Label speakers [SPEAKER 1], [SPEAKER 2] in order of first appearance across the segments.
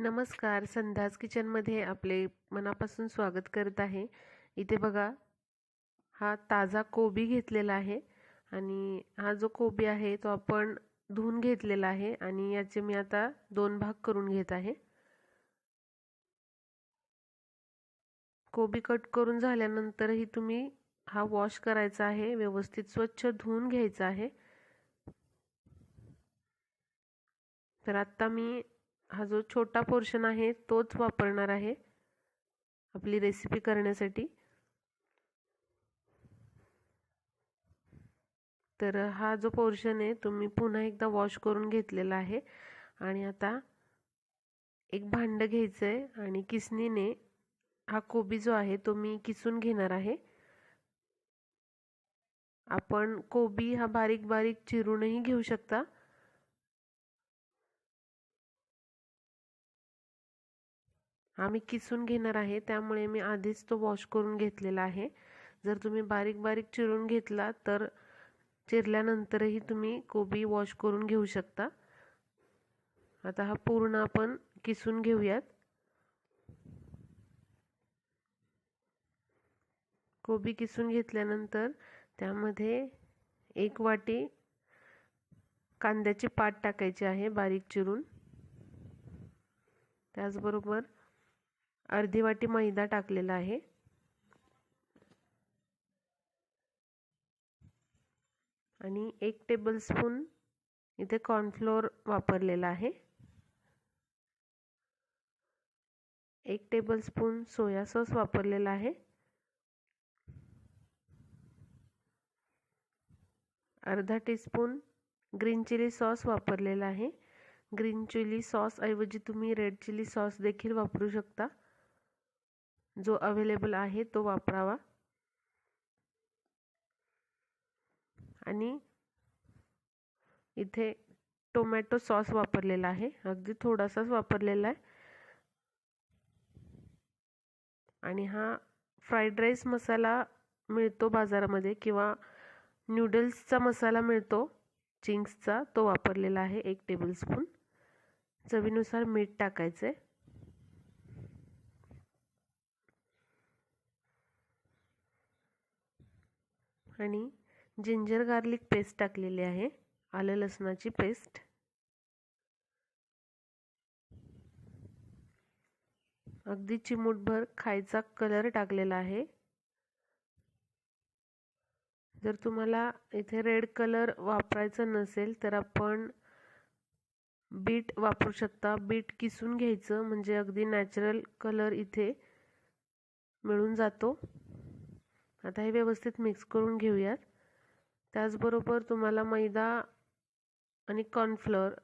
[SPEAKER 1] नमस्कार संध्याच किचनमध्ये आपले मनापासून स्वागत करत आहे. इथे बघा हा ताजा कोबी घेतलेला आहे आणि हा जो कोबी आहे तो आपण धुवून घेतलेला आहे आणि याचे मी आता दोन भाग करून घेत आहे. कोबी कट करून झाल्यानंतरही तुम्ही हा वॉश करायचा आहे व्यवस्थित स्वच्छ धुवून घ्यायचा आहे. तर आत्ता मी हा जो छोटा पोर्शन आहे तोच वापरणार आहे. आपली रेसिपी करण्यासाठी. तर हा जो पोर्शन आहे तो मी पुन्हा एकदा वॉश करून घेतलेला आहे. आणि आता एक भांडं घ्यायचं आहे आणि किसनीने हा कोबी जो आहे तो मी किसून घेणार आहे. आपण कोबी हा बारीक बारीक चिरूनही घेऊ शकता. आम्ही किसून घेणार आहे त्यामुळे मी आधीच तो वॉश करून घेतलेला आहे. जर तुम्ही बारीक बारीक चिरून घेतला तर चिरल्यानंतरही तुम्ही कोबी वॉश करून घेऊ शकता. आता हा पूर्ण आपण किसून घेऊयात. कोबी किसून घेतल्यानंतर त्यामध्ये एक वाटी कांद्याची पात टाकायची आहे बारीक चिरून. त्याचबरोबर अर्धी वाटी मैदा टाकलेला आहे. आणि एक टेबलस्पून इथे कॉर्नफ्लोअर वापरलेला आहे. एक टेबलस्पून सोया सॉस वापरलेला आहे. अर्धा टीस्पून ग्रीन चिली सॉस वापरलेला आहे. ग्रीन चिली सॉसऐवजी तुम्ही रेड चिली सॉस देखील वापरू शकता. जो अवेलेबल आहे तो वापरावा. आणि इथे टोमॅटो सॉस वापरलेला आहे. अगदी थोडासाच वापरलेला आहे. आणि हा फ्राईड राईस मसाला मिळतो बाजारामध्ये किंवा नूडल्सचा मसाला मिळतो. चिंग्सचा तो वापरलेला आहे एक टेबलस्पून चवीनुसार मीठ टाकायचं. आणि जिंजर गार्लिक पेस्ट टाकलेली आहे. आलं लसणाची पेस्ट. अगदी चिमूटभर खायचा कलर टाकलेला आहे. जर तुम्हाला इथे रेड कलर वापरायचा नसेल तर आपण बीट वापरू शकता. बीट किसून घ्यायचं म्हणजे अगदी नॅचरल कलर इथे मिळून जातो. आता हे व्यवस्थित मिक्स करून घेऊयात. त्याचबरोबर तुम्हाला मैदा आणि कॉर्नफ्लोअर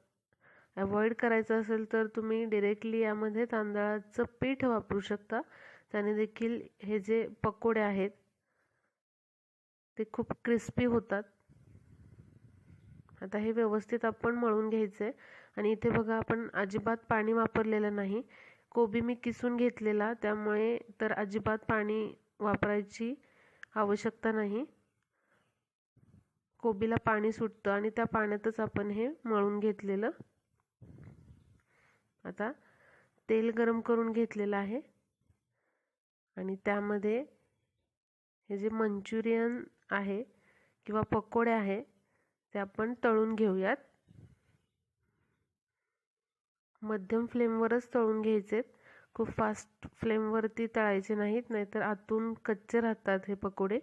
[SPEAKER 1] अवॉइड करायचं असेल तर तुम्ही डिरेक्टली यामध्ये तांदळाचं पीठ वापरू शकता. त्याने देखील हे जे पकोडे आहेत ते खूप क्रिस्पी होतात. आता हे व्यवस्थित आपण मळून घ्यायचं आहे आणि इथे बघा आपण अजिबात पाणी वापरलेलं नाही. कोबी मी किसून घेतलेला त्यामुळे तर अजिबात पाणी वापरायची आवश्यकता नाही. कोबीला पाणी सुटतं आणि त्या पाण्यातच आपण हे मळून घेतलेलं. आता तेल गरम करून घेतलेलं आहे. आणि त्यामध्ये हे जे मंचुरियन आहे किंवा पकोडे आहे ते आपण तळून घेऊयात. मध्यम फ्लेमवरच तळून घ्यायचेत. खूप फास्ट फ्लेमवरती तळायचे नाहीत नाहीतर आतून कच्चे राहतात हे पकोडे.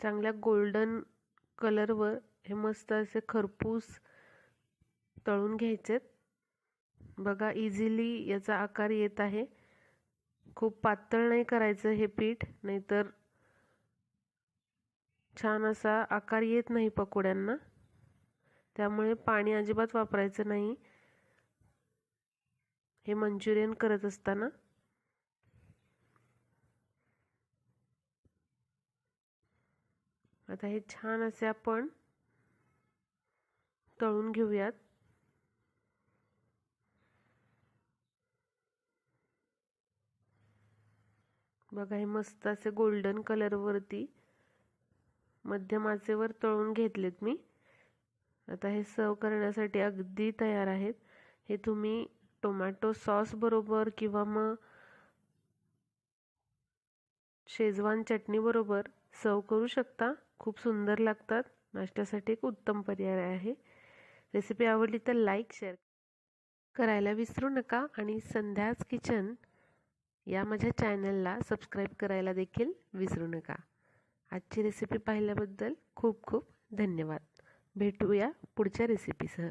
[SPEAKER 1] चांगल्या गोल्डन कलरवर हे मस्त असे खरपूस तळून घ्यायचेत. बघा इझिली याचा आकार येत आहे. खूप पातळ नाही करायचं हे पीठ नाहीतर छान असा आकार येत नाही पकोड्यांना. त्यामुळे पाणी अजिबात वापरायचं नाही. हे मंचुरियन करत असताना. आता हे छान असे आपण तळून घेऊयात. बघा हे मस्त असे गोल्डन कलरवरती मध्यमाचेवर तळून घेतलेत मी. आता हे सर्व करण्यासाठी अगदी तयार आहेत. हे तुम्ही टोमॅटो सॉस बरोबर किंवा मग शेजवान चटणीबरोबर सर्व करू शकता. खूप सुंदर लागतात. नाश्त्यासाठी एक उत्तम पर्याय आहे. रेसिपी आवडली तर लाईक शेअर करायला विसरू नका. आणि संध्याच किचन या माझ्या चॅनलला सबस्क्राईब करायला देखील विसरू नका. आजची रेसिपी पाहिल्याबद्दल खूप खूप धन्यवाद. भेटूया पुढच्या रेसिपीसह